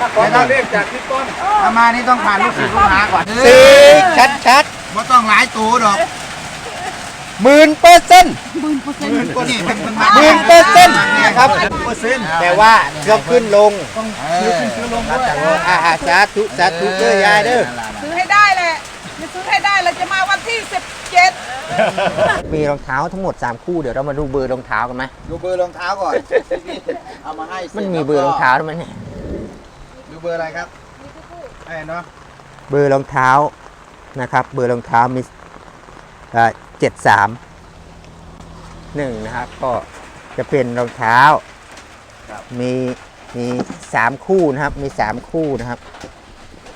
ขอตัวเลขจากพี่ต้นถ้ามานี่ต้องผ่านลูกศิษย์ลูกหาก่อนสี่ชัดชัดว่าต้องหลายตัวดอกหมื่นเปอร์เซ็นต์นี่เป็นเป็นหมื่นเปอร์เซ็นต์นะครับเปอร์เซ็นต์แต่ว่าเครื่องขึ้นลงซื้อขึ้นซื้อลงด้วยอ่าอ่าสาธุสาธุเด้อยายเด้อซื้อให้ได้แหละไม่ซื้อให้ได้เราจะมาวันที่17มีรองเท้าทั้งหมด 3 คู่เดี๋ยวเรามาดูเบอร์รองเท้ากันไหมดูเบอร์รองเท้าก่อนเอามาให้สจมันมีเบอร์รองเท้าด้วยมั้ยเนี่ย ดูเบอร์อะไรครับไอ้เนาะเบอร์รองเท้านะครับ เบอร์รองเท้ามีเจ็ดสามหนึ่งนะครับ ก็จะเป็นรองเท้ามีมีสามคู่นะครับ มีสามคู่นะครับ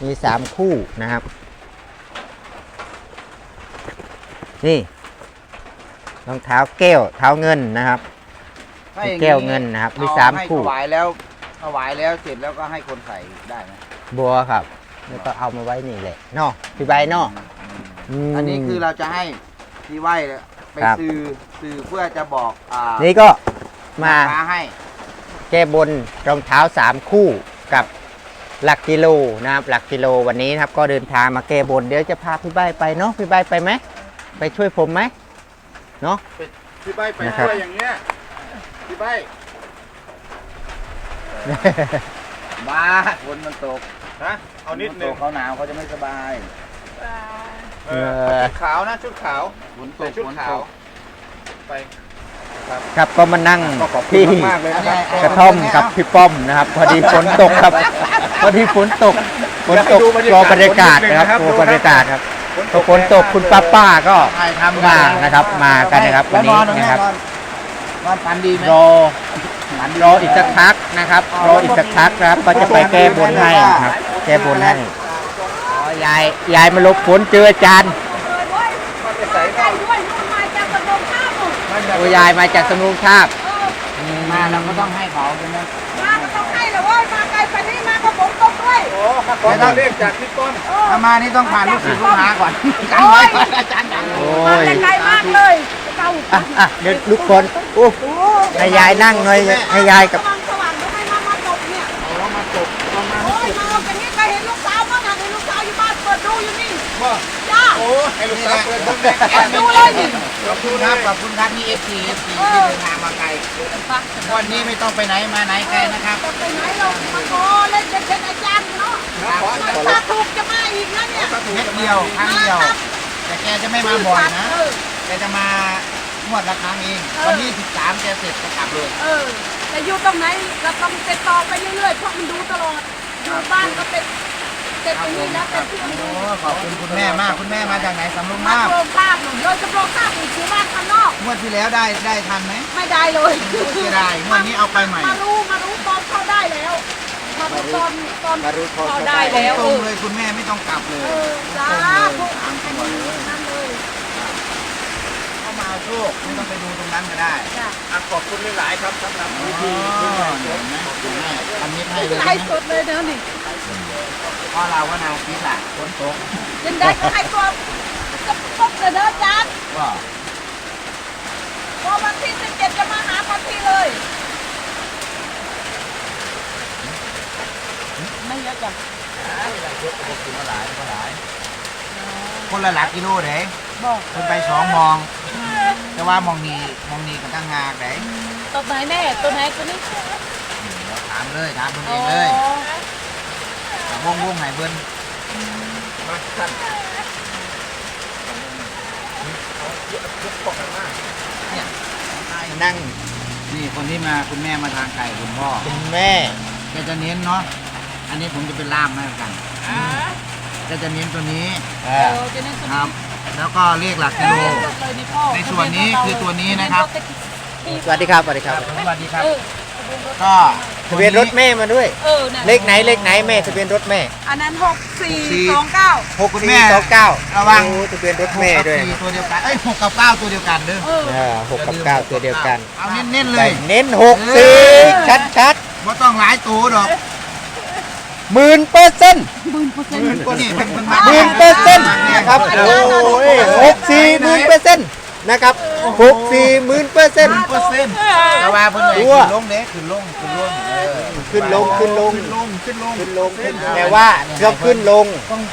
มีสามคู่นะครับ นี่รองเท้าแก้วเท้าเงินนะครับถ้าอย่างแก้วเงินนะครับ มีเอสามให้คู่ถวายแล้ว ถวายแล้วเสร็จแล้วก็ให้คนใส่ได้ไหมบัวครับ แล้วก็เอามาไว้นี่แหละเนาะพี่ใบเนาะม อันนี้คือเราจะให้ที่ไหว้ไปครับซื้อซื้อเพื่อจะบอกอ่านี่ก็มาค้าให้แก้บนรองเท้า3คู่กับหลักกิโลนะครับหลักกิโลวันนี้นะครับ ก็เดินทางมาแก้บนเดี๋ยวจะพาพี่ใบไปเนาะพี่ใบไปไหมไปช่วยผมไหมเนาะ พี่ใบไปนะครับช่วยอย่างเงี้ยพี่ใบ บ้าฝนมันตกฮะเอานิดนึงฝตกเขาหนาวเขาจะไม่สบายเออชุดขาวนะชุดขาวฝนตใส่กชุดฝนขาตวกไปครับก็มานั่งก็ขอบคุณที่มากๆเลยนะครับกระท่อมกับพี่ป้อมนะครับ พอดีฝนตกครับพอดีฝนตกฝนตกรอบรรยากาศนะครับรอบรรยากาศครับพอฝนตกคุณป้าป้าๆก็ถ่ายทำมานะครับ มากันนะครับวันนี้นะครับนนอนฝันดีไหมรอฝันดี รออีกสักพักนะครับ รออีกสักพักนะครับ ก็จะไปแก้บนให้นะครับ แก้บนให้อ๋อยายยายมาหลบฝนเจออาจารย์ใส่ด้วยลูกมาจากกระโดงข้าวหมดโอ้ยายมาจากสมุทรทาบเออมาเราก็ต้องให้เขาใช่ไหมมาก็ต้องให้แล้วเว้ยมาไกลไปนี่มาก็ผมตกด้วยโอ้ขอตัวเลขจากพี่ต้นถ้ามานี่ต้องผ่านลูกศิษย์ลูกหาก่อนกันโอ้ไว้ยก่อนอาจารย์กันโอ้มายไกลมากเลยเก่า อะอะเดี๋ยวทุกคนโอ้ให้ยายนั่งหน่อยให้ยายกับสว่างสว่างทำไมมามาตกเนี่ยเอามาตกประมาณโอ้ยมาเอาอย่างนี้ใครเห็นลูกสาวมั้งเห็นลูกสาวอยู่บ้านเปิดดูอยู่นี่ว่าจ้าโอ้ให้ลูกสาวเปิดดูแเปิดดูเลยนี่ขอบคุณครับขอบคุณครับนี่เอฟซีเอฟซีที่เดินทางมาไกลวันนี้ไม่ต้องไปไหนมาไหนไกลนะครับจะไปไหนเรามาขอเล่นเป็นอาจารย์เนาะถ้าถูกจะมาอีกนะเนี่ยเม็ดเดียวครั้งเดียวแต่แกจะไม่มาบ่อยนะเออ แกจะมางวดละครั้งเอง เออ วันที่13แกเสร็จจะกลับเลยเออแต่อยู่ตรงไหนเราต้องติดต่อไปเรื่อยๆเพราะมันดูตลอดอยู่บ้านก็เป็นเป็นตรงนี้นะเป็นเพื่อนโอ้ดูขอบคุณคุณแม่มากคุณแม่มาจากไหนสำโรงมาน้าโรงภาพหนุนโดยเฉพาะภาพอยู่ที่บ้านข้างนอก งวดที่แล้วได้ได้ทันไหม ไม่ได้เลยเสียดายงวดนี้เอาไปใหม่ มารู้มารู้ตอนเข้าได้แล้วมารู้ตอนตอนมารู้ตอนเข้าได้แล้วตรงเลยคุณแม่ไม่ต้องกลับเลยเออจ้าพวกอันนี้นั่นเลยเข้ามาเอาโชคไม่ต้องไปดูตรงนั้นก็ได้จ้ะ อะขอบคุณหลายๆครับสำหรับอ๋อวิธีเห็นไหมคุณแม่ทำนิดให้เลยไลฟ์สดเลยนะนี่เพราะเราว่านาคิดแหละฝนตกยังได้ก็ให้ตัวจะพบเลยเด้อจานว่าพอวันที่สิบเจ็ดจะมาหาพันทีเลย ไม่เยอะจังคนละหลักกิโลเด้บอก คุณไปสองมอง แต่ว่ามองนี้มองนี้กับตั้งงากเด้ตัวไหนแม่ตัวไหนตัวนี้ถามเลยถามคุณเองเลยแต่วงวงไหนเบิ้นนั่งนี่คนที่มาคุณแม่มาทางไก่คุณพ่อคุณแม่แกจะเน้นเนาะอันนี้ผมจะเป็นล่ามให้กันแกจะเน้นตัวนี้เอเอออจะนั่นตัวคนี้รับ แล้วก็เลขหลักกิโลเลยนี่พ่อในส่วนนี้คือตัวนี้นะครับ สวัสดีครับสวัสดีครับสวัสดีครับเออก็ทะเบียนรถแม่มาด้วย เออน่ะเลขไหนเลขไหนแม่ทะเบียนรถแม่อันนั้นหกสี่สองเก้าหกสี่สองเก้าระวังโอ้ทะเบียนรถหกแม่กับด้วยสี่ตัวเดียวกันเอ้ยหกกับเก้าตัวเดียวกันเด้อเออเออหกกับเก้าตัวเดียวกันเอาเน้นๆเลแต่ยเน้นหกสี่ชัดชัดว่าต้องหลายตัวดอก หมื่นเปอร์เซ็นต์หมื่นเปอร์เซ็นต์นี่เป็นเป็นหมื่นเปอร์เซ็นต์นะครับโอ้ยหกสี่หมื่นเปอร์เซ็นต์นะครับหกสี่หมื่นเปอร์เซ็นต์เปอร์เซ็นต์แต่ว่าเพิ่นเลยตัวขึ้นลงเด้ขึ้นลงขึ้นลงเออขึ้นลงขึ้นลงขึ้นลงขึ้นลงขึ้นลงขึ้นแต่ว่าเครื่องขึ้นลง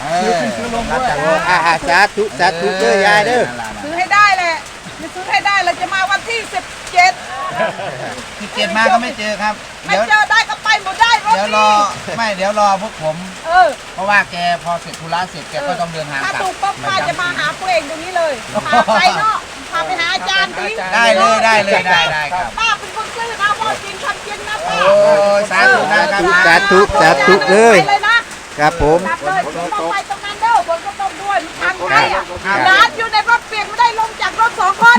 เออขึ้นลงด้วยอ่าอ่าสาธุสาธุเด้อยายเด้อซื้อให้ได้แหละไม่ซื้อให้ได้เราจะมาวันที่สิบเจ็ดที่เจ็ดมาก็ไม่เจอครับไม่เดี๋ยวเจอได้ก็ เดี๋ยวรนี้อไม่เดี๋ยวรอพวกผม เออ เพราะว่าแกพอเสร็จธุระเสร็จแกก็ต้องเดินทางถ้ากลับ ถูกปั๊บป้าจะมาหาพวกเองตรงนี้เลยพาไปเนาะพาไปหาอาจารย์ดิได้เลยได้เลยได้ได้ครับ ป้าเป็นคนซื่อนะพ่อจริงทำจริงนะป้าโอ้ยสาธุนะครับสาธุสาธุเลยไปเลยนะครับผม กลับเลยต้องไปตรงนั้นเด้อบนก็ต้องด้วยมันทางใกล้อะร้านอยู่ในรถเปลี่ยนไม่ได้ลงจากรถสองคน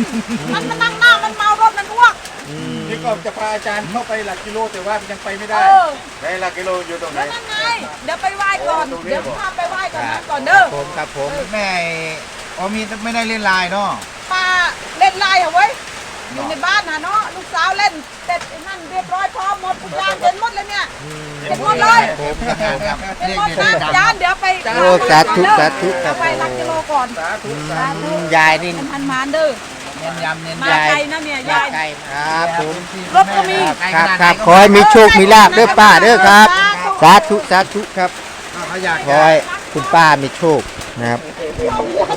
มันมานั่งหน้ามันเมารถมันอ้วก นี่ก็จะพาอาจารย์เข้าไปหลักกิโลแต่ว่ายังไปไม่เอได้ อในหลักกิโลอยู่ตรงไหน แล้วนั่นไง เดี๋ยวไปไหว้ก่อนเดี๋ยวพาไปไหว้ก่อนนะก่อนเด้อ ผมครับผมแม่อ๋อมีไม่ได้เล่นไลน์เนาะ ป้าเล่นไลน์เหรอเว้ยอยู่ในบ้านนะเนาะลูกสาวเล่นเสร็จไอ้นั่นเรียบร้อยพร้อมหมดทุกอย่างเห็นหมดเลยเนี่ยเห็นหมดเลยผมครับครับเห็นเรียหกมดเด็กนะๆจานเดี๋ยวไปโอ้สาธุสาธุคเดี๋รัยบวไปรักกิโลก่อนสาธุสาธุอืมยายนี่มันพันมานเด้อ เน้นยำเน้นมายำไกลนะเนี่ยยายไก่ครับผมรถก็มีครับครับขอให้มีโชคมีลาบเด้อป้าเด้อครับ สาธุสาธุครับเขาอยากขอให้คุณป้ามีโชคนะครับ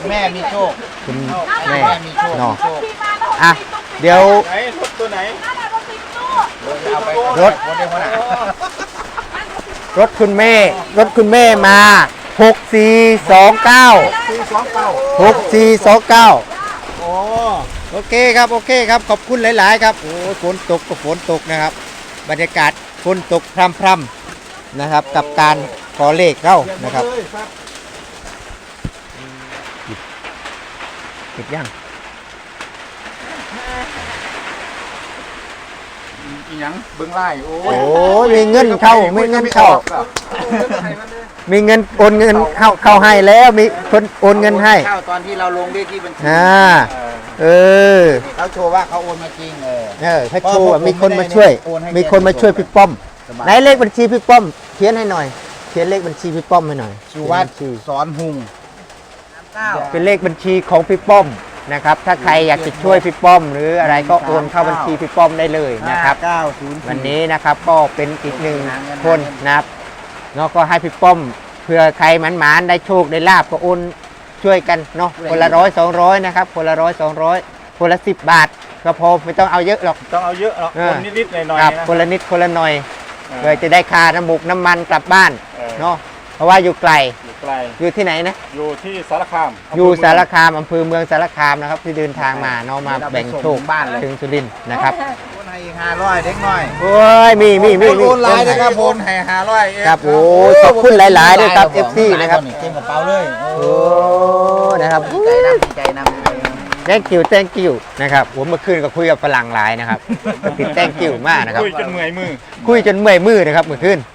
แม่มีโชคคุณแม่แม่มีโชคเนาะรถที่มาแล้วอะเดี๋ยวไหนรถตัวไหนนั่นน่ะรถติดตู้เอาไปรถรถเดียวกันนะรถคุณแม่ รถคุณแม่มาหกสี่สองเก้าสี่สองเก้าหกสี่สองเก้า โอ้โอเคครับโอเคครับขอบคุณหลาย ๆ ครับโอ้ยฝนตกก็ฝนตกนะครับ บรรยากาศฝนตกพรำๆนะครับ กับการขอเลขเข้านะครับเลยครับติดยัง อีหยังเบิ้งไล่โอ้โอ้ยมีเงินเข้ามีเงินเข้า มีเงินโอนเงินเข้าเข้าให้แล้วมีคนโอนเงินให้ เข้าตอนที่เราลงเลขที่บัญชีอ่า เออเขาโชว์ว่าเขาโอนมาจริงเออ เออถ้าโชว์อะมีคนมาช่วย โอนให้มีคนมาช่วยพี่ป้อมสบาย ไหนเลขบัญชีพี่ป้อมเขียนให้หน่อยเขียนเลขบัญชีพี่ป้อมให้หน่อยสุวัสเขียนบัญชีดิ์สอนหุง เป็นเลขบัญชีของพี่ป้อม นะครับ ถ้าใครอยากจะช่วยพี่ป้อม หรืออะไรก็โอนเข้าบัญชีพี่ป้อมได้เลยนะครับเก้าศูนย์วันนี้นะครับก็เป็นอีกหนึ่งคนนะครับเนาะก็ให้พี่ป้อมเพื่อใครหมันหมานๆได้โชคได้ลาบก็โอนช่วยกันเนาะคนละร้อยสองร้อยนะครับคนละร้อยสองร้อยคนละสิบบาทก็พอไม่ต้องเอาเยอะหรอก ต้องเอาเยอะหรอกเออคนนิดๆหน่อยครับๆนะคนละนิดคนละหน่อยเออเพื่อจะได้ค่าน้ำบุกน้ำมันกลับบ้านเออเนาะ เพราะว่าอยู่ไกลอยู่ไกล อยู่ที่ไหนนะ อยู่ที่สารคามอยู่สารคามอำเภอเมืองสารคามนะครับ ที่เดินทางมาเนาะมาแบ่งโชคบ้านเลยถึงสุรินทร์นะครับโอนให้อีกห้าร้อยเด็กน้อยโอ้ยมีมีมีมีโอนไลน์นะครับโอนให้ห้าร้อยเองครับโอ้ยขอบคุณหลายๆด้วยครับ FC นะครับเต็มกระเป๋าเลยโอ้นะครับดีใจนำดีใจนำดีใจนำ thank you thank you นะครับผมเมื่อคืนก็คุยกับฝรั่งหลายนะครับติด thank you มากนะครับคุยจนเมื่อยมือคุยจนเมื่อยมือนะครับเมื่อคืนโ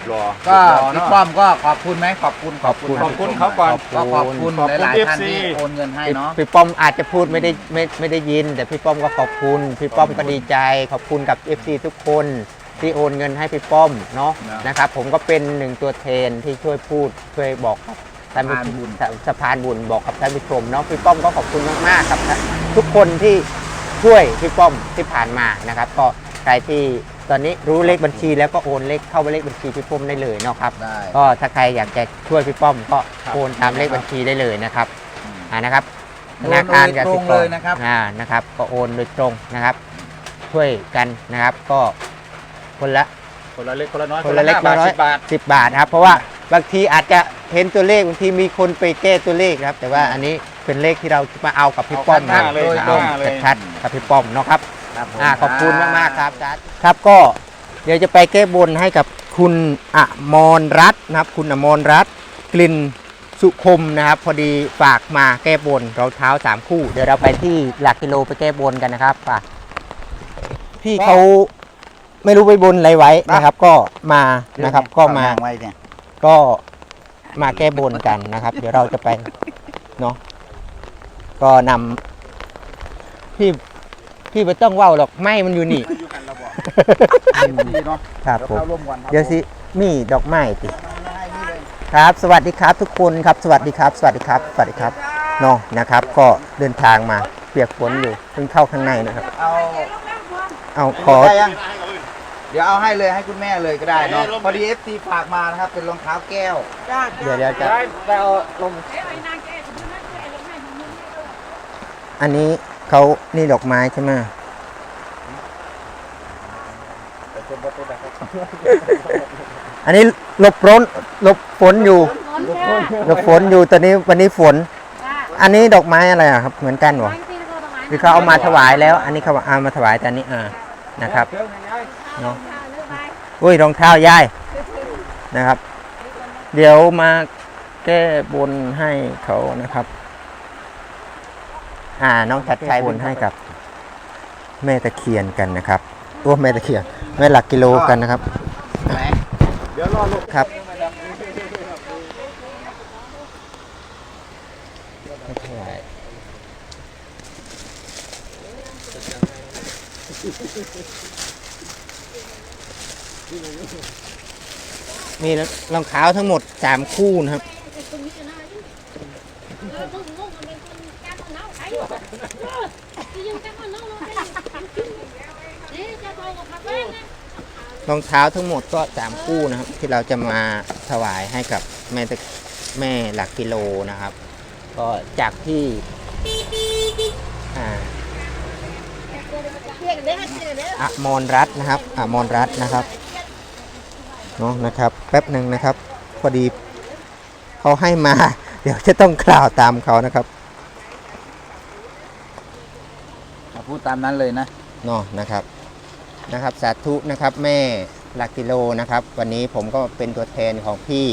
อ้หลุดรอก็หลุดรอพี่เนาะป้อมก็ขอบคุณไหมขอบคุณขอบคุณขอบคุณเขาก่อน ก็ขอบคุณขอบคุณหลายๆท่าน FC ที่โอนเงินให้เนาะพี่ป้อมอาจจะพูดไม่ได้ไม่ไม่ได้ยิน แต่พี่ป้อมก็ขอบคุณพี่ป้อมก็ดีใจ ขอบคุณกับ FC ทุกคนที่โอนเงินให้พี่ป้อมเนาะนะนะครับผมก็เป็นหนึ่งตัวแทนที่ช่วยพูดช่วยบอกกับท่านผู้สะพานบุญสะพานบุญบอกกับท่านผู้ชมเนาะพี่ป้อมก็ขอบคุณมากๆครับทุกคนที่ช่วยพี่ป้อมที่ผ่านมานะครับ ก็ใครที่ ตอนนี้รู้เลขบัญชีแล้วก็โอนเลขเข้าไปเลขบัญชีพี่ป้อมได้เลยเนาะครับ ได้ ก็ถ้าใครอยากจะช่วยพี่ป้อมก็โอนตามเลขบัญชีได้เลยนะครับอ่านะครับธนาคารกโอนโดยตสิรงกเลรยนะครับ อ่านะครับ ก็โอนโดยตรงนะครับ ช่วยกันนะครับก็คนละ คนละเล็กคนละน้อยคนละเล็กห้าน้อยสิบบาท สิบบาทนะครับเพราะว่าบางทีอาจจะเห็นตัวเลขบางทีมีคนไปแก้ตัวเลขนะครับ แต่ว่าอันนี้เป็นเลขที่เรามาเอากับพี่ป้อมเอาข้างหน้าเลยเอาข้างหน้าเลย ชัดๆกับพี่ป้อมเนาะครับ ครับผมอ่าขอบคุณมากมากๆครับจัดครับก็เดี๋ยวจะไปแก้บนให้กับคุณอมรรัตน์นะครับ คุณอมรรัตน์กลิ่นสุคมนะครับ พอดีฝากมาแก้บนรองเท้าสามคู่ เดี๋ยวเราไปที่หลักกิโลไปแก้บนกันนะครับป่ะพี่เขาไม่รู้ไปบนอะไรไว้นะครับ ก็มานะครับ ก็มาวงไว้เนี่ยก็มาแก้บนกันนะครับ เดี๋ยวเราจะไปเนาะก็นำพี่ พี่ไม่ต้องเว่าวหรอกไม่มันอยู่นี่อยู่กันเราบอกดีเนาะครับผมเข้าร่วมกันครับเดี๋ยวสิมีดอกไม้ติ ครับ สวัสดีครับทุกคนครับ สวัสดีครับ สวัสดีครับ สวัสดีครับเนาะนะครับ ก็เดินทางมาเปียกฝนอยู่เพิ่งเข้าข้างในนะครับ เอาเอาขอ ได้ยังเดี๋ยวเอาให้เลยให้คุณแม่เลยก็ได้เนาะพอดีเอฟซีฝากมานะครับ เป็นรองเท้าแก้วเดี๋ยวเดี๋ยวจะ อันนี้ เขานี่ดอกไม้ใช่ไหมอันนี้หลบฝนหลบฝนอยู่ หลบฝนอยู่ตอนนี้วันนี้ฝน อันนี้ดอกไม้อะไรอะครับ เหมือนกันเหรอหรือเขาเอามาถวายแล้ว อันนี้เขาเอามาถวายแต่อันนี้อ่านะครับเนาะอุ้ยรองเท้ายายนะครับ เดี๋ยวมาแก้บนให้เขานะครับ อ่า น้องชัดชัยบนให้กับ แม่ตะเคียนกันนะครับตัวแม่ตะเคียนแม่หลักกิโลกันนะครับไหนเดี๋ยวรอลูกครับมีรองเท้าทั้งหมดสามคู่นะครับ รองเท้าทั้งหมดก็สามคู่นะครับ ที่เราจะมาถวายให้กับแม่ตะแม่หลักกิโลนะครับ ก็จากที่อ่าอมรรัตนะครับอมรรัตนะครับเนาะนะครับ แป๊บหนึ่งนะครับ พอดีเขาให้มา เดี๋ยวจะต้องกล่าวตามเขานะครับ พูดตามนั้นเลยนะเนาะนะครับนะครับ สาธุนะครับแม่หลักกิโลนะครับ วันนี้ผมก็เป็นตัวแทนของพี่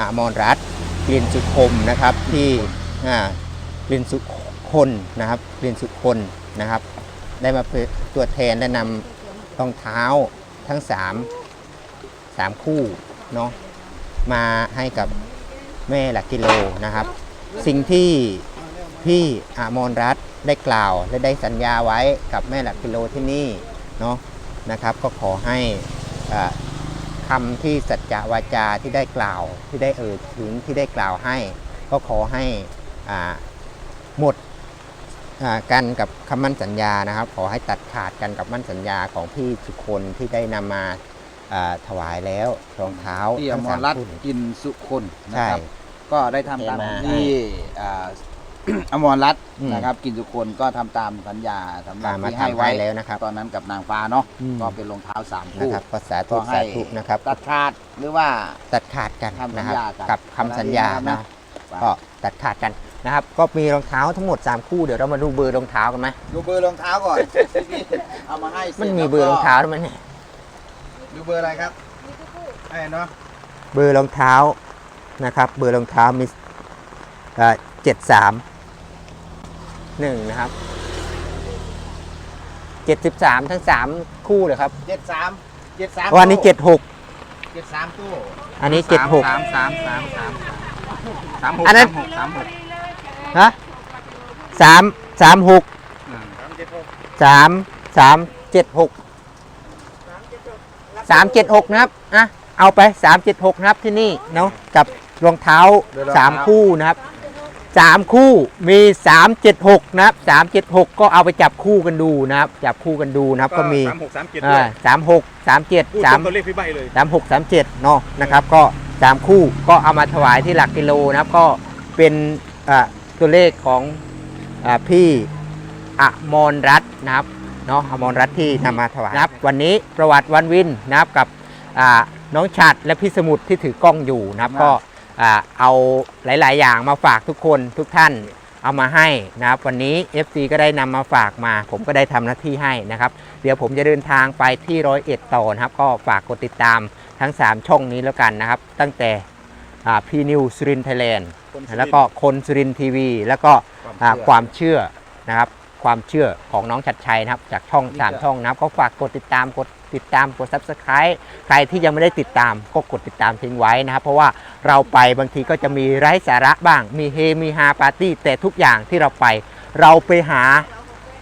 อามรรัตน์กลิ่นสุคมนะครับที่อ่ากลิ่นสุคนนะครับกลิ่นสุคนนะครับ ได้มาเป็นตัวแทนและนำรองเท้าทั้งสามสามคู่เนาะมาให้กับแม่หลักกิโลนะครับ สิ่งที่พี่อามรรัตน์ ได้กล่าวและได้สัญญาไว้กับแม่หลักกิโลที่นี่เนาะนะครับ ก็ขอให้อ่าคำที่สัจจะวาจาที่ได้กล่าวที่ได้เอ่ยถึงที่ได้กล่าวให้ ก็ขอให้อ่าหมดอ่ากันกับคำมั่นสัญญานะครับ ขอให้ตัดขาดกันกับมั่นสัญญาของพี่ทุกคนที่ได้นำมาอ่าถวายแล้วรองเท้าที่อทั้งมสารมรัตน์คู่กินสุคนนะใช่ครับก็ได้ทำตามเทมาที่ อ่าอมรรัตน์อืมนะครับ กินสุคนก็ทำตามสัญญาสำหรับอ่ามาที่ให้ทำไว้ไว้แล้วนะครับตอนนั้นกับนางฟ้าเนาะอืม ก็เป็นรองเท้าสามนะคู่ครับก็สาธุก็ให้สาธุนะครับ ตัดขาดหรือว่า ตัดขาดกันทำสัญนะครับญากันกับคำสัญญาอะไรนะนะก็ตัดขาดกันนะครับ ก็มีรองเท้าทั้งหมด 3 คู่เดี๋ยวเรามาดูเบอร์รองเท้ากันไหมดูเบอร์รองเท้าก่อนพี่เอามาให้สร็จมันมีแล้วก็เบอร์รองเท้าด้วยมั้ยเนี่ยดูเบอร์อะไรครับไอ้เนาะเบอร์รองเท้านะครับ เบอร์รองเท้ามีเจ็ดสาม หนึ่งนะครับเจ็ดสิบสามทั้งสามคู่เลยครับเจ็ดสามเจ็ดสามวันนี้เจ็ดหกเจ็ดสามตู้อันนี้เจ็ดหกสามสามสามสามสามหกอันนั้น สามหกสามหกฮะสามสามหกอืมสามสามเจ็ดหกสามเจ็ดหกนะครับอะเอาไปสามเจ็ดหกนะครับที่นี่เนาะกับรองเท้าสามคู่นะครับ สามคู่มีสามเจ็ดหกนะครับสามเจ็ดหกก็เอาไปจับคู่กันดูนะครับ จับคู่กันดูนะครับก็มีสามหกสามเจ็ดด้วอ่ายสามหกสามเจ็ดพูดสามตรงตัวเลขพี่ใบเลยสามหกสามเจ็ดเนาะนะครับก็สามคู่ก็เอามาถวายที่หลักกิโลนะครับก็เป็นอ่าตัวเลขของอาพี่อมรรัตน์นะครับเนาะอมรรัตน์ที่นำมาถวายนะครับวันนี้ประวัติวันวินนะครับกับอ่าน้องฉัดและพี่สมุทรที่ถือกล้องอยู่นะครับก็อ่า เอาหลาย ๆ อย่างมาฝากทุกคนทุกท่านเอามาให้นะครับ วันนี้ FC ก็ได้นำมาฝากมา ผมก็ได้ทำหน้าที่ให้นะครับ เดี๋ยวผมจะเดินทางไปที่ร้อยเอ็ดต่อนะครับ ก็ฝากกดติดตามทั้ง 3 ช่องนี้แล้วกันนะครับ ตั้งแต่พีนิวสุรินไทยแลนด์คนสุรินทร์แล้วก็คนสุรินทีวี แล้วก็อ่าความเชื่อนะครับ ความเชื่อของน้องชัดชัยนะครับ จากช่อง3ช่องนะครับก็ฝากกดติดตามกดติดตามกด subscribe ใครที่ยังไม่ได้ติดตามก็กดติดตามทิ้งไว้นะครับ เพราะว่าเราไปบางทีก็จะมีไร้สาระบ้าง มีเฮมีฮาปาร์ตี้แต่ทุกอย่างที่เราไป เราไปหา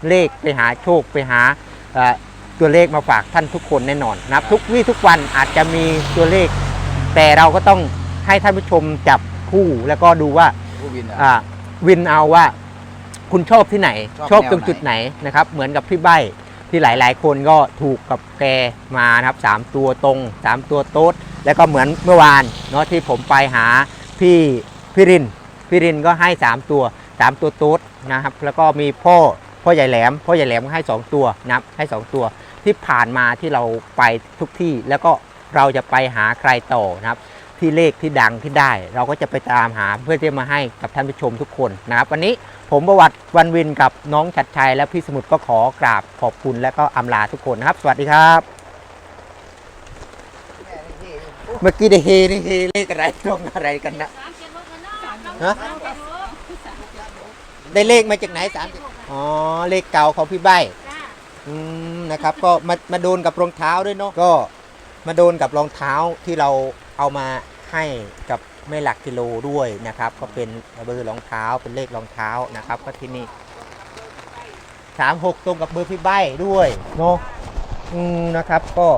เลขไปหาโชคไปหาเอ่อตัวเลขมาฝากท่านทุกคนแน่นอนนะครับ ทุกวี่ทุกวันอาจจะมีตัวเลข แต่เราก็ต้องให้ท่านผู้ชมจับคู่แล้วก็ดูว่าผู้บินเหรออ่าวินเอาว่า คุณชอบที่ไหน ชอบชอบแนวตรงจุดไหนนะครับ เหมือนกับพี่ใบที่หลาย ๆ คนก็ถูกกับแกมานะครับสามตัวตรงสามตัวโต๊ดแล้วก็เหมือนเมื่อวานเนาะที่ผมไปหาพี่พี่รินพี่รินก็ให้3ตัว3ตัวโต๊ดนะครับ แล้วก็มีพ่อพ่อใหญ่แหลมพ่อใหญ่แหลมก็ให้2ตัวนะครับให้2ตัวที่ผ่านมาที่เราไปทุกที่แล้วก็เราจะไปหาใครต่อนะครับ ที่เลขที่ดังที่ได้ เราก็จะไปตามหาเพื่อที่จะมาให้กับท่านผู้ชมทุกคนนะครับ วันนี้ ผมประวัติวันวินกับน้องชัดชัยและพี่สมุทรก็ขอกราบขอบคุณและก็อำลาทุกคนนะครับ สวัสดีครับ เมื่อกี้ได้เฮนี่เฮเลขอะไรตรงอะไรกันนะฮะได้เลขมาจากไหนสามอ๋อเลขเก่าของพี่ใบอืมนะครับ ก็มามาโดนกับรองเท้าด้วยเนาะก็มาโดนกับรองเท้าที่เราเอามาให้กับ แม่หลักกิโลด้วยนะครับ ก็เป็นเบอร์รองเท้าเป็นเลขรองเท้านะครับ ก็ที่นี่สามหกตรงกับเบอร์พี่ใบด้วยเนาะอืมนะครับ ก็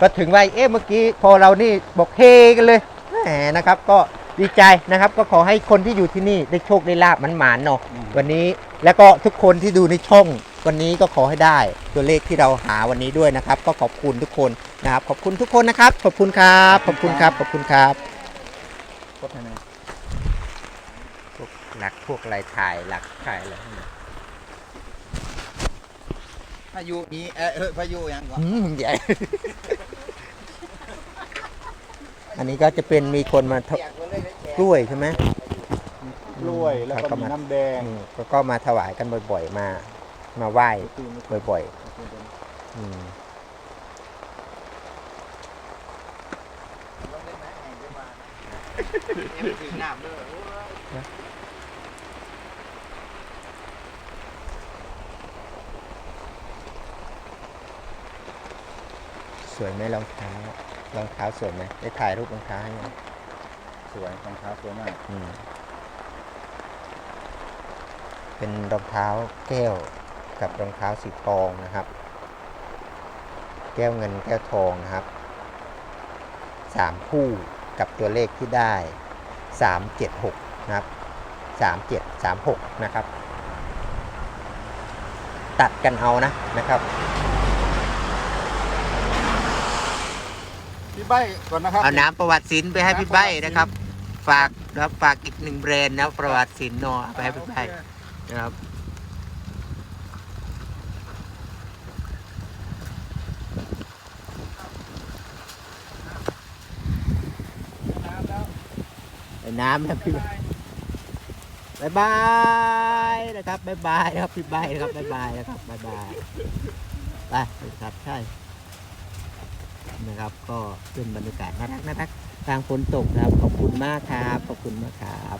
ก็ถึงว่าเอ๊ะเมื่อกี้พอเรานี่บอกเฮกันเลยแหมนะครับ ก็ดีใจนะครับ ก็ขอให้คนที่อยู่ที่นี่ได้โชคได้ลาบมันหมานๆเนาะวันนี้แล้วก็ทุกคนที่ดูในช่องวันนี้ก็ขอให้ได้ตัวเลขที่เราหาวันนี้ด้วยนะครับ ก็ขอบคุณทุกคนนะครับ ขอบคุณทุกคนนะครับ ขอบคุณครับ ขอบคุณครับขอบคุณครับ พวกหลักพวกอะไรถ่ายหลักถ่ายอะไรพายุนี้เออเออพายุยังก่อนอืมใหญ่ อันนี้ก็จะเป็นมีคนมาทเปียกหมดเลยเลยแฉะกล้วยใช่ไหมกล้วยแล้วก็เขามีมาน้ำแดงอืมก็ก็มาถวายกันบ่อย ๆ มา มาไหว้บ่อยๆอืม เอ็มถึงน้ำเด้อสวยไหมรองเท้ารองเท้าสวยไหมได้ถ่ายรูปรองเท้าให้ยังสวยรองเท้าสวยมากอืมเป็นรองเท้าแก้วกับรองเท้าสีทองนะครับ แก้วเงินแก้วทองนะครับสามคู่ กับตัวเลขที่ได้สามเจ็ดหกนะครับสามเจ็ดสามหกนะครับ ตัดกันเอานะนะครับพี่ใบก่อนนะครับ เอาน้ำประวัติศิลป์ไปให้พี่ใบนะครับ ฝากนะครับฝากอีกหนึ่งแบรนด์นะประวัติศิลป์เนาะเอาไปให้พี่ใบนะครับ น้ำนะพี่บายบายนะครับบายบายนะครับพี่บายนะครับบายบายนะครับบายบายไปครับใช่นะครับ ก็เป็นบรรยากาศน่ารักน่ารักทางฝนตกนะครับ ขอบคุณมากครับ ขอบคุณมากครับ